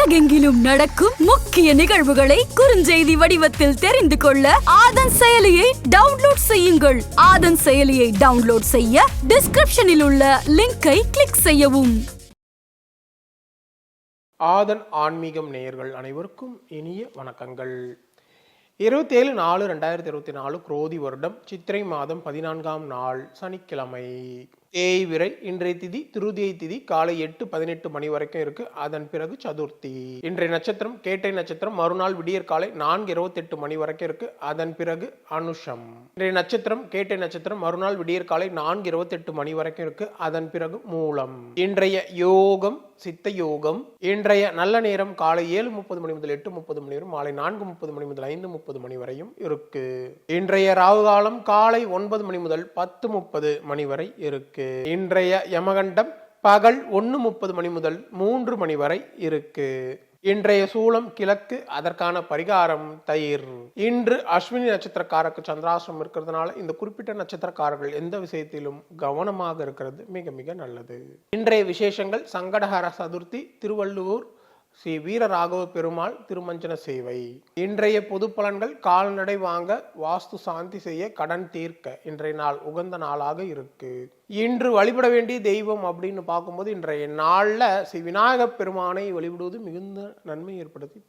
உலகெங்கிலும் நடக்கும் முக்கிய நிகழ்வுகளை குறுஞ்செய்தி வடிவத்தில் தெரிந்து கொள்ள ஆதன் செயலியை டவுன்லோட் செய்யுங்கள். ஆதன் செயலியை டவுன்லோட் செய்ய டிஸ்கிரிப்ஷனில் உள்ள லிங்கை கிளிக் செய்யவும். ஆதன் ஆன்மீகம் நேயர்கள் அனைவருக்கும் இனிய வணக்கங்கள். இருபத்தி ஏழு நாலு ரெண்டாயிரத்தி இருபத்தி நாலு குரோதி வருடம் சித்திரை மாதம் பதினான்காம் நாள் சனிக்கிழமை. தேய்விரை இன்றைய திதி திருதியை திதி காலை எட்டு பதினெட்டு மணி வரைக்கும் இருக்கு. அதன் பிறகு சதுர்த்தி. இன்றைய நட்சத்திரம் கேட்டை நட்சத்திரம் மறுநாள் விடியற் காலை நான்கு இருபத்தெட்டு மணி வரைக்கும் இருக்கு. அதன் பிறகு அனுஷம். இன்றைய நட்சத்திரம் கேட்டை நட்சத்திரம் மறுநாள் விடியற் காலை நான்கு இருபத்தெட்டு மணி வரைக்கும் இருக்கு. அதன் பிறகு மூலம். இன்றைய யோகம் சித்த யோகம். இன்றைய நல்ல நேரம் காலை ஏழு முப்பது மணி முதல் எட்டு முப்பது மணி வரும் மாலை நான்கு முப்பது மணி முதல் ஐந்து முப்பது மணி வரையும் இருக்கு. இன்றைய ராகு காலம் காலை ஒன்பது மணி முதல் பத்து முப்பது மணி வரை இருக்கு. இன்றைய யமகண்டம் பகல் ஒன்று முப்பது மணி முதல் மூன்று மணி வரை இருக்கு. இன்றைய சூலம் கிழக்கு அதற்கான பரிகாரம் தயிர். இன்று அஸ்வினி நட்சத்திரக்காரருக்கு சந்திராசிரம் இருக்கிறதுனால இந்த குறிப்பிட்ட நட்சத்திரக்காரர்கள் எந்த விஷயத்திலும் கவனமாக இருக்கிறது. மிக மிக நல்லது. இன்றைய விசேஷங்கள் சங்கடஹர சதுர்த்தி திருவள்ளுவர் ஸ்ரீ வீரராகவ பெருமாள் திருமஞ்சன சேவை. இன்றைய பொது பலன்கள் கால்நடை வாங்க வாஸ்து சாந்தி செய்ய கடன் தீர்க்க இன்றைய நாள் உகந்த நாளாக இருக்கு. இன்று வழிபட வேண்டிய தெய்வம் அப்படின்னு பார்க்கும்போது இன்றைய நாளில் ஸ்ரீ விநாயகப் பெருமானை வழிபடுவது மிகுந்த நன்மை ஏற்படுத்தி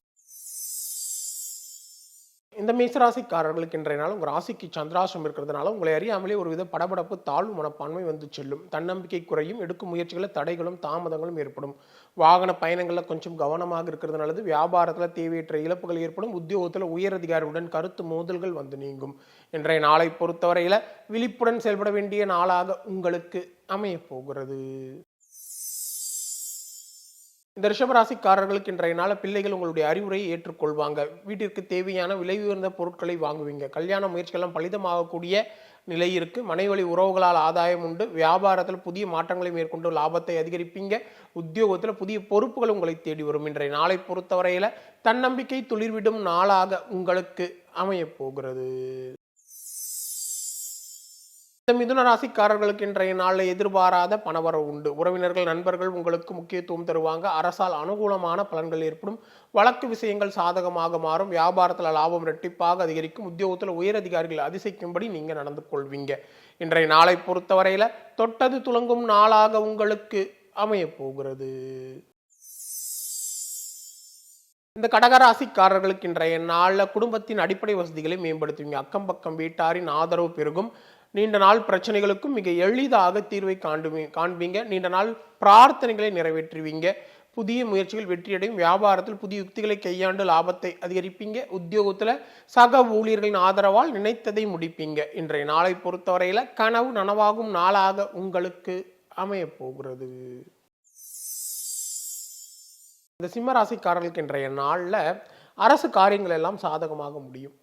இந்த மேசராசிக்காரர்களுக்கு இன்றைய நாள் உங்கள் ராசிக்கு சந்திராசம் இருக்கிறதுனால உங்களை அறியாமலே ஒரு வித படபடப்பு தாழ்வு மனப்பான்மை வந்து செல்லும். தன்னம்பிக்கை குறையும் எடுக்கும் முயற்சிகளில் தடைகளும் தாமதங்களும் ஏற்படும். வாகன பயணங்களில் கொஞ்சம் கவனமாக இருக்கிறது நல்லது. வியாபாரத்தில் தேவையற்ற இழப்புகள் ஏற்படும். உத்தியோகத்தில் உயரதிகாரியுடன் கருத்து மோதல்கள் வந்து நீங்கும். இன்றைய நாளை பொறுத்தவரையில் விழிப்புடன் செயல்பட வேண்டிய நாளாக உங்களுக்கு அமையப் போகிறது. இந்த ரிஷபராசிக்காரர்களுக்கு இன்றைய நாள் பிள்ளைகள் உங்களுடைய அறிவுரையை ஏற்றுக்கொள்வாங்க. வீட்டிற்கு தேவையான விலை உயர்ந்த பொருட்களை வாங்குவீங்க. கல்யாண முயற்சிகள்லாம் பலிதமாகக்கூடிய நிலை இருக்கு. மனைவழி உறவுகளால் ஆதாயம் உண்டு. வியாபாரத்தில் புதிய மாற்றங்களை மேற்கொண்டு லாபத்தை அதிகரிப்பீங்க. உத்தியோகத்தில் புதிய பொறுப்புகள் உங்களை தேடி வரும். இன்றைய நாளை பொறுத்தவரையில தன்னம்பிக்கை துளிர்விடும் நாளாக உங்களுக்கு அமையப் போகிறது. இந்த மிதுன ராசிக்காரர்களுக்கு இன்றைய நாளில் எதிர்பாராத பணவரவு உண்டு. உறவினர்கள் நண்பர்கள் உங்களுக்கு முக்கியத்துவம் தருவாங்க. அரசால் அனுகூலமான பலன்கள் ஏற்படும். வழக்கு விஷயங்கள் சாதகமாக மாறும். வியாபாரத்தில் லாபம் ரெட்டிப்பாக அதிகரிக்கும். உத்தியோகத்தில் உயரதிகாரிகள் அதிசயிக்கும்படி நீங்கள் நடந்து கொள்வீங்க. இன்றைய நாளை பொறுத்தவரையில் தொட்டது துளங்கும் நாளாக உங்களுக்கு அமையப் போகிறது. இந்த கடகராசிக்காரர்களுக்கு இன்றைய நாளில் குடும்பத்தின் அடிப்படை வசதிகளை மேம்படுத்துவீங்க. அக்கம் பக்கம் வீட்டாரின் ஆதரவு பெருகும். நீண்ட நாள் பிரச்சனைகளுக்கும் மிக எளிதாக தீர்வை காண்டுவி காண்பீங்க. நீண்ட நாள் பிரார்த்தனைகளை நிறைவேற்றுவீங்க. புதிய முயற்சிகள் வெற்றியடையும். வியாபாரத்தில் புதிய யுக்திகளை கையாண்டு லாபத்தை அதிகரிப்பீங்க. உத்தியோகத்தில் சக ஊழியர்களின் ஆதரவால் நினைத்ததை முடிப்பீங்க. இன்றைய நாளை பொறுத்தவரையில் கனவு நனவாகும் நாளாக உங்களுக்கு அமையப் போகிறது. இந்த சிம்மராசிக்காரர்களுக்கு இன்றைய நாளில் அரசு காரியங்கள் எல்லாம் சாதகமாக முடியும்.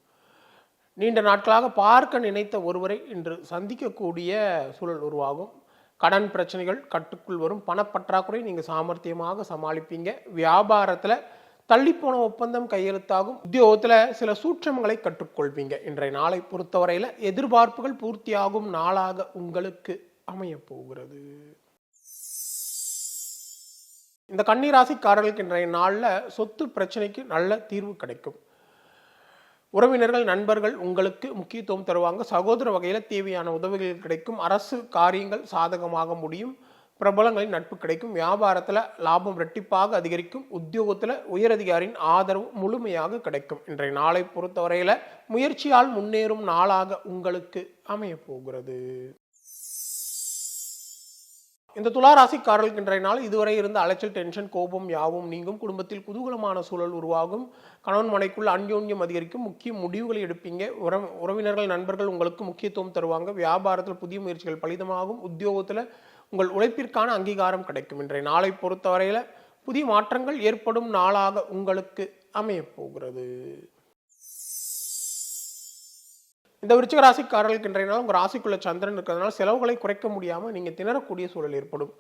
நீண்ட நாட்களாக பார்க்க நினைத்த ஒருவரை இன்று சந்திக்கக்கூடிய சூழல் உருவாகும். கடன் பிரச்சனைகள் கட்டுக்குள் வரும். பணப்பற்றாக்குறை நீங்கள் சாமர்த்தியமாக சமாளிப்பீங்க. வியாபாரத்தில் தள்ளிப்போன ஒப்பந்தம் கையெழுத்தாகும். உத்தியோகத்தில் சில சூற்றங்களை கற்றுக்கொள்வீங்க. இன்றைய நாளை பொறுத்தவரையில் எதிர்பார்ப்புகள் பூர்த்தியாகும் நாளாக உங்களுக்கு அமையப் போகிறது. இந்த கன்னிராசிக்காரர்களுக்கு இன்றைய நாளில் சொத்து பிரச்சனைக்கு நல்ல தீர்வு கிடைக்கும். உறவினர்கள் நண்பர்கள் உங்களுக்கு முக்கியத்துவம் தருவாங்க. சகோதர வகையில் தேவையான உதவிகள் கிடைக்கும். அரசு காரியங்கள் சாதகமாக முடியும். பிரபலங்களின் நட்பு கிடைக்கும். வியாபாரத்தில் லாபம் ரெட்டிப்பாக அதிகரிக்கும். உத்தியோகத்தில் உயரதிகாரின் ஆதரவு முழுமையாக கிடைக்கும். இன்றைய நாளை பொறுத்தவரையில் முயற்சியால் முன்னேறும் நாளாக உங்களுக்கு அமையப் போகிறது. இந்த துளாராசிக்காரர்களுக்கு இன்றைய நாள் இதுவரை இருந்த அலைச்சல் டென்ஷன் கோபம் யாவும் நீங்கும். குடும்பத்தில் குதூகலமான சூழல் உருவாகும். கணவன் மனைக்குள் அந்யோன்யம் அதிகரிக்கும். முக்கிய முடிவுகளை எடுப்பீங்க. உற உறவினர்கள் நண்பர்கள் உங்களுக்கு முக்கியத்துவம் தருவாங்க. வியாபாரத்தில் புதிய முயற்சிகள் பலிதமாகும். உத்தியோகத்தில் உங்கள் உழைப்பிற்கான அங்கீகாரம் கிடைக்கும். இன்றைய நாளை பொறுத்தவரையில் புதிய மாற்றங்கள் ஏற்படும் நாளாக உங்களுக்கு அமையப் போகிறது. இந்த விருச்சிக ராசிக்காரர்களுக்கு இன்றைய நாள் உங்கள் ராசிக்குள்ள சந்திரன் இருக்கிறதுனால செலவுகளை குறைக்க முடியாமல் நீங்கள் திணறக்கூடிய சூழல் ஏற்படும்.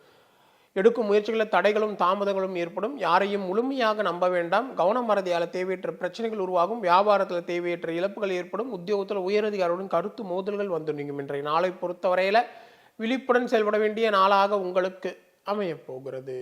எடுக்கும் முயற்சிகளில் தடைகளும் தாமதங்களும் ஏற்படும். யாரையும் முழுமையாக நம்ப வேண்டாம். கவனம் மறதியால் தேவையற்ற பிரச்சனைகள் உருவாகும். வியாபாரத்தில் தேவையற்ற இழப்புகள் ஏற்படும். உத்தியோகத்தில் உயரதிகாரியுடன் கருத்து மோதல்கள் வந்து நீங்கும். இன்றைய நாளை பொறுத்தவரையில் விழிப்புடன் செயல்பட வேண்டிய நாளாக உங்களுக்கு அமையப் போகிறது.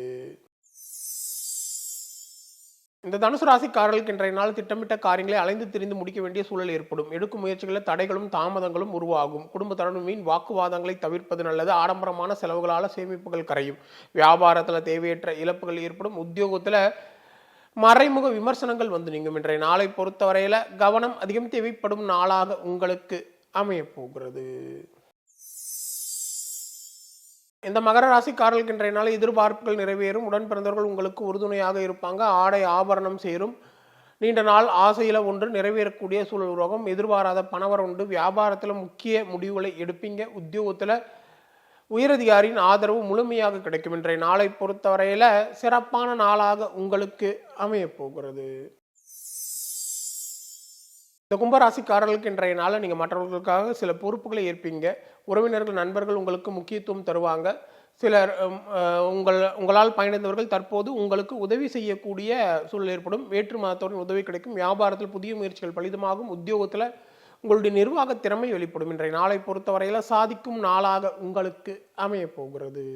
இந்த தனுசு ராசிக்காரர்களுக்கு இன்றைய நாள் திட்டமிட்ட காரியங்களை அலைந்து திரிந்து முடிக்க வேண்டிய சூழல் ஏற்படும். எடுக்கும் முயற்சிகளில் தடைகளும் தாமதங்களும் உருவாகும். குடும்பத்துடன் மீன் வாக்குவாதங்களை தவிர்ப்பது நல்லது. ஆடம்பரமான செலவுகளால் சேமிப்புகள் கரையும். வியாபாரத்தில் தேவையற்ற இழப்புகள் ஏற்படும். உத்தியோகத்தில் மறைமுக விமர்சனங்கள் வந்து நீங்கும். இன்றைய நாளை பொறுத்தவரையில் கவனம் அதிகம் தேவைப்படும் நாளாக உங்களுக்கு அமையப் போகிறது. இந்த மகர ராசிக்காரர்களுக்கு இன்றைய நாள் எதிர்பார்ப்புகள் நிறைவேறும். உடன் பிறந்தவர்கள் உங்களுக்கு உறுதுணையாக இருப்பாங்க. ஆடை ஆபரணம் சேரும். நீண்ட நாள் ஆசையில் ஒன்று நிறைவேறக்கூடிய சூழல் உருவாகும். எதிர்பாராத பணவரம் உண்டு. வியாபாரத்தில் முக்கிய முடிவுகளை எடுப்பீங்க. உத்தியோகத்தில் உயரதிகாரியின் ஆதரவு முழுமையாக கிடைக்கும். இன்றைய நாளை பொறுத்தவரையில் சிறப்பான நாளாக உங்களுக்கு அமையப் போகிறது. இந்த கும்பராசிக்காரர்களுக்கு இன்றைய நாளில் நீங்கள் மற்றவர்களுக்காக சில பொறுப்புகளை ஏற்பீங்க. உறவினர்கள் நண்பர்கள் உங்களுக்கு முக்கியத்துவம் தருவாங்க. சிலர் உங்கள் உங்களால் பயணித்தவர்கள் தற்போது உங்களுக்கு உதவி செய்யக்கூடிய சூழல் ஏற்படும். வேற்று மதத்துடன் உதவி கிடைக்கும். வியாபாரத்தில் புதிய முயற்சிகள் பலிதமாகும். உத்தியோகத்தில் உங்களுடைய நிர்வாக திறமை வெளிப்படும். இன்றைய நாளை பொறுத்தவரையில் சாதிக்கும் நாளாக உங்களுக்கு அமையப் போகிறது.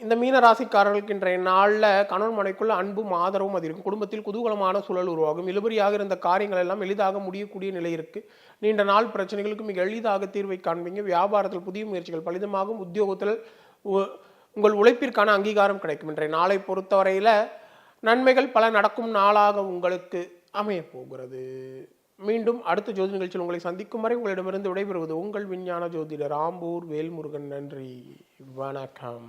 இந்த மீன ராசிக்காரர்களுக்கு இன்றைய நாளில் கணவன் மனைக்குள்ள அன்பும் ஆதரவும் அது இருக்கும் குடும்பத்தில் குதூகலமான சூழல் உருவாகும். இழுபறியாக இருந்த காரியங்கள் எல்லாம் எளிதாக முடியக்கூடிய நிலை இருக்கு. நீண்ட நாள் பிரச்சனைகளுக்கு மிக எளிதாக தீர்வை காண்பீங்க. வியாபாரத்தில் புதிய முயற்சிகள் பலிதமாகும். உத்தியோகத்தில் உ- உங்கள் உழைப்பிற்கான அங்கீகாரம் கிடைக்கும். இன்றைய நாளை பொறுத்தவரையில் நன்மைகள் பல நடக்கும் நாளாக உங்களுக்கு அமையப் போகிறது. மீண்டும் அடுத்த ஜோதி நிகழ்ச்சியில் உங்களை சந்திக்கும் வரை உங்களிடமிருந்து விடைபெறுவது உங்கள் விஞ்ஞான ஜோதிடர் ஆம்பூர் வேல்முருகன். நன்றி. வணக்கம்.